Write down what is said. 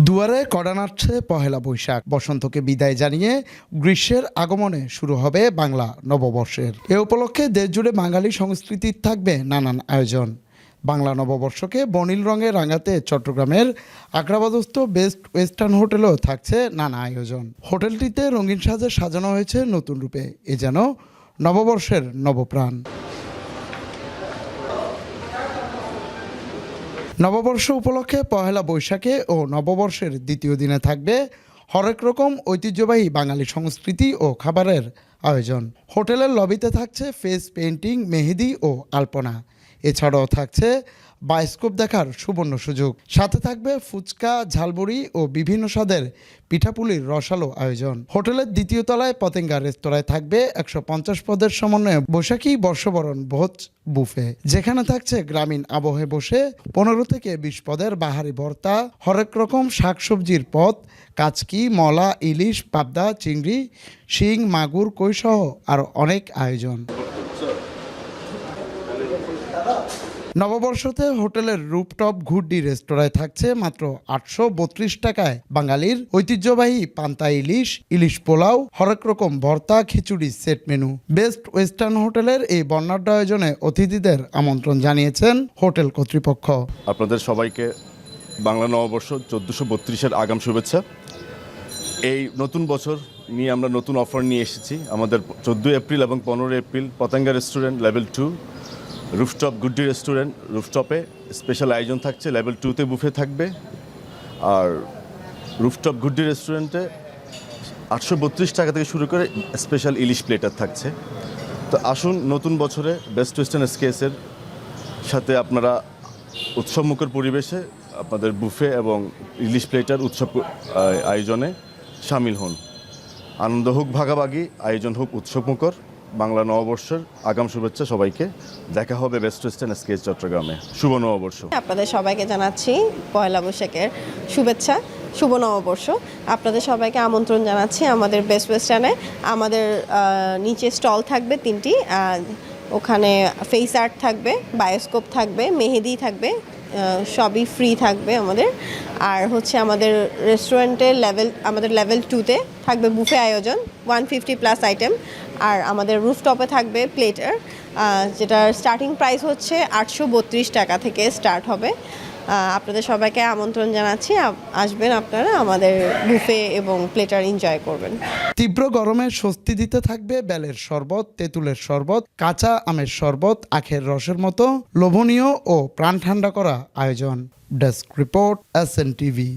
দুয়ারে কড়া পহেলা বৈশাখ। বসন্তকে বিদায় জানিয়ে গ্রীষ্মের আগমনে শুরু হবে বাংলা নববর্ষের। এ উপলক্ষে দেশজুড়ে বাঙালি সংস্কৃতির থাকবে নানান আয়োজন। বাংলা নববর্ষকে বনিল রঙে রাঙাতে চট্টগ্রামের আগ্রাবাদস্থ বেস্ট ওয়েস্টার্ন হোটেলেও থাকছে নানা আয়োজন। হোটেলটিতে রঙিন সাজে সাজানো হয়েছে নতুন রূপে। এ যেন নববর্ষের নবপ্রাণ। নববর্ষ উপলক্ষে পহেলা বৈশাখে ও নববর্ষের দ্বিতীয় দিনে থাকবে হরেক রকম ঐতিহ্যবাহী বাঙালি সংস্কৃতি ও খাবারের আয়োজন। হোটেলের লবিতে থাকছে ফেস পেন্টিং মেহেদি ও আলপনা। এছাড়াও থাকছে বায়োস্কোপ দেখার সুবর্ণ সুযোগ। সাথে থাকবে ফুচকা ঝালবুড়ি ও বিভিন্ন স্বাদের পিঠাপুলির রসালো আয়োজন। হোটেলের দ্বিতীয় তলায় পতেঙ্গা রেস্তোরাঁয় থাকবে একশো পঞ্চাশ পদের সমন্বয়ে বৈশাখী বর্ষবরণ ভোজ বুফে। যেখানে থাকছে গ্রামীণ আবহে বসে পনেরো থেকে বিশ পদের বাহারি ভর্তা, হরেক রকম শাকসবজির পদ, কাচকি, মলা, ইলিশ, পাবদা, চিংড়ি, শিং, মাগুর কৈসহ আর অনেক আয়োজন। নববর্ষতে হোটেলের রুপটপ ঘুড্ডি রেস্তোরাঁয় থাকছে মাত্র আটশো বত্রিশ টাকায় বাঙালির ঐতিহ্যবাহী পান্তা ইলিশ ইলিশ পোলাও, হরেক রকম ভর্তা, খিচুড়ি, সেট মেনু। বেস্ট ওয়েস্টার্ন হোটেলের এই বর্ণাঢ্য আয়োজনে অতিথিদের আমন্ত্রণ জানিয়েছেন হোটেল কর্তৃপক্ষ। আপনাদের সবাইকে বাংলা নববর্ষ চোদ্দোশো বত্রিশের আগাম শুভেচ্ছা। এই নতুন বছর নিয়ে আমরা নতুন অফার নিয়ে এসেছি। আমাদের চোদ্দোই এপ্রিল এবং পনেরোই April Patenga restaurant level two rooftop Guddi restaurant রুফটপে special আয়োজন থাকছে লেভেল টুতে বুফে থাকবে। আর রুফটপ গুড্ডি রেস্টুরেন্টে আটশো বত্রিশ টাকা থেকে শুরু করে স্পেশাল ইলিশ প্লেটার থাকছে। তো আসুন, নতুন বছরে বেস্ট ওয়েস্টার্ন এসকেএসের সাথে আপনারা উৎসবমুখর পরিবেশে আপনাদের বুফে এবং ইলিশ প্লেটার উৎসব আয়োজনে সামিল হন। আনন্দ হোক, ভাগাভাগি, আয়োজন হোক, উৎসবমুখর। বাংলা নববর্ষের আগাম শুভেচ্ছা সবাইকে। দেখা হবে বেস্ট ওয়েস্টার্ন স্কেচ চট্টগ্রামে। শুভ নববর্ষ। আপনাদের সবাইকে জানাচ্ছি পয়লা বৈশাখের শুভেচ্ছা, শুভ নববর্ষ। আপনাদের সবাইকে আমন্ত্রণ জানাচ্ছি আমাদের বেস্ট ওয়েস্টার্নে আমাদের নিচে স্টল থাকবে তিনটি ওখানে ফেস আর্ট থাকবে বায়োস্কোপ থাকবে, মেহেদি থাকবে সবই ফ্রি থাকবে আমাদের। আর হচ্ছে আমাদের রেস্টুরেন্টের লেভেল আমাদের লেভেল টুতে থাকবে বুফে আয়োজন ওয়ান ফিফটি প্লাস আইটেম আর আমাদের রুফটপে থাকবে প্লেটার যেটার স্টার্টিং প্রাইস হচ্ছে আটশো বত্রিশ টাকা থেকে স্টার্ট হবে। আপনাদের সবাইকে আমন্ত্রণ জানাচ্ছি আসবেন আপনারা আমাদের বুফে এবং প্লেটার এনজয় করবেন। তীব্র গরমে স্বস্তি দিতে থাকবে বেলের শরবত, তেঁতুলের শরবত, কাঁচা আমের শরবত, আখের রসের মতো লোভনীয় ও প্রাণ ঠান্ডা করা আয়োজন। Desk report S TV